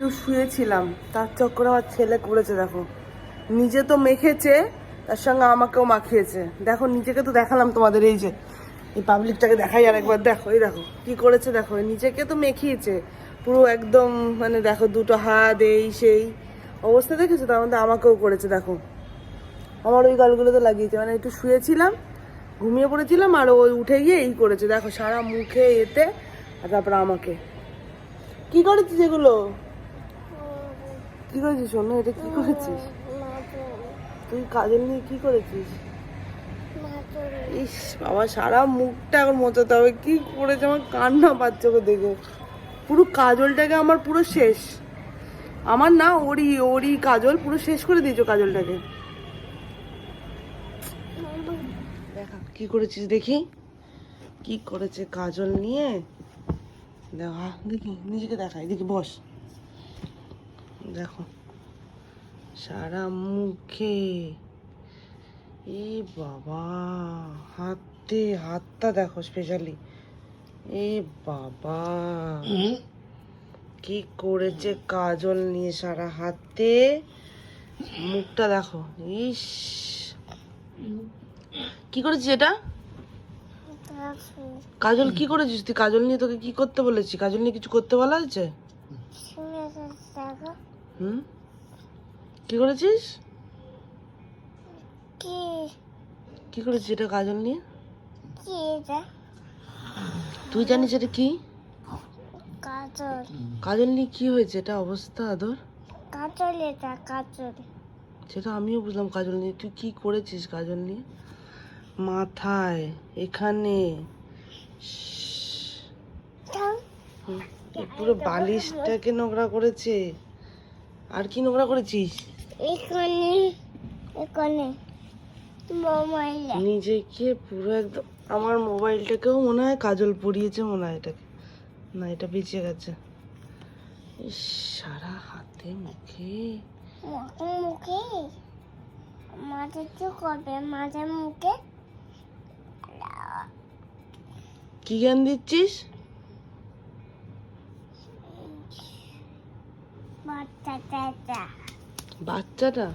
একটু শুয়েছিলাম। তার চক্করে আমার ছেলে করেছে, দেখো। নিজে তো মেখেছে, তার সঙ্গে আমাকেও মাখিয়েছে। দেখো, নিজেকে তো দেখালাম তোমাদের, এই যে। এই পাবলিকটাকে দেখাই আর একবার দেখো, এই দেখো, কি করেছে, দেখো। নিজেকে তো মেখিয়েছে। পুরো একদম মানে দেখো, দুটো হাত, এই, সেই। অবস্থা দেখেছ? তার মধ্যে আমাকেও করেছে, দেখো। আমার ওই গালগুলো তো লাগিয়েছে। মানে একটু শুয়েছিলাম, ঘুমিয়ে পড়েছিলাম, আর ওই উঠে গিয়ে এই করেছে। দেখো, সারা মুখে এতে, আর তারপর আমাকে। কি করেছিস এগুলো? কি করেছিস শোনো এটা কি করেছিস? তুই কাজল নিয়ে কি করেছিস? ইস, বাবা, সারা মুখটা এখন মোচাতে হবে। কি করেছে? আমার কান্না পাচ্ছে ওকে দেখে। পুরো কাজলটাকে আমার পুরো শেষ। আমার না, ওরই ওরই কাজল পুরো শেষ করে দিয়েছ কাজলটাকে। দেখা, কি করেছিস দেখি? কি করেছে কাজল নিয়ে? দেখা, দেখি, নিজেকে দেখাই। দেখি, বস। দেখো। সারা মুখে। এ বাবা, হাতে হাতটা দেখো স্পেশালি এ বাবা। কি করেছে কাজল নিয়ে সারা হাতে? মুখটা দেখো। ইস। কি করেছিস এটা? কাজল, কি করেছিস? তুই কাজল নিয়ে তোকে কি করতে বলেছি? কাজল নিয়ে কিছু করতে বলা হয়েছে? হুম? কি করেছিস? কি? করেছিস এটা কাজল নিয়ে? তুই জানিস এটা কি? কাজল। কাজল নিয়ে কি হয়েছে? এটা অবস্থা আদর? কাজল এটা কাজল। সেটা আমিও বুঝলাম কাজল নিয়ে। তুই কি করেছিস কাজল নিয়ে? মাথায় এখানে। পুরো বালিশটাকে নোংরা করেছে। আর কি নোংরা করেছিস? এখানে এখানে মোবাইলে নিজেকে পুরো একদম আমার মোবাইলটাকেও মনে হয় কাজল পরিয়েছে মনে হয় এটাকে। না এটা বেঁচে গেছে। সারা হাতে মুখে। মুখে? মাঝে কি করবে মাঝে মুখে? কি জ্ঞান দিচ্ছিস? বাচ্চা চাচা বাচ্চাটা?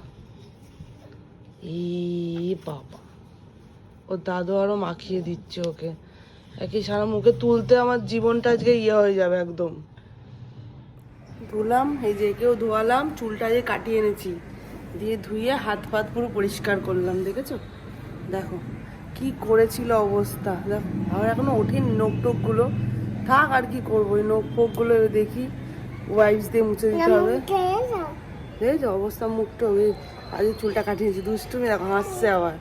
এই বাবা। ও দাদু আরও মাখিয়ে দিচ্ছে ওকে। একই সারা মুখে তুলতে আমার জীবনটা আজকে ইয়ে হয়ে যাবে একদম। ধুলাম, এই যে একেও ধোয়ালাম, চুলটা যে কাটিয়ে এনেছি। দিয়ে ধুয়ে হাত ফাত পুরো পরিষ্কার করলাম, দেখেছ? দেখো, কি করেছিল অবস্থা। দেখো, আমার এখনও ওঠেনি নোক টোকগুলো থাক আর কি করব, ওই নোক ফোকগুলো দেখি। ওয়াইপস দিয়ে মুছে দিতে হবে। এই দেখেছ অবস্থা মুখটা আজ চুলটা কাটিয়েছি দুষ্টুমি দেখো হাসছে আবার।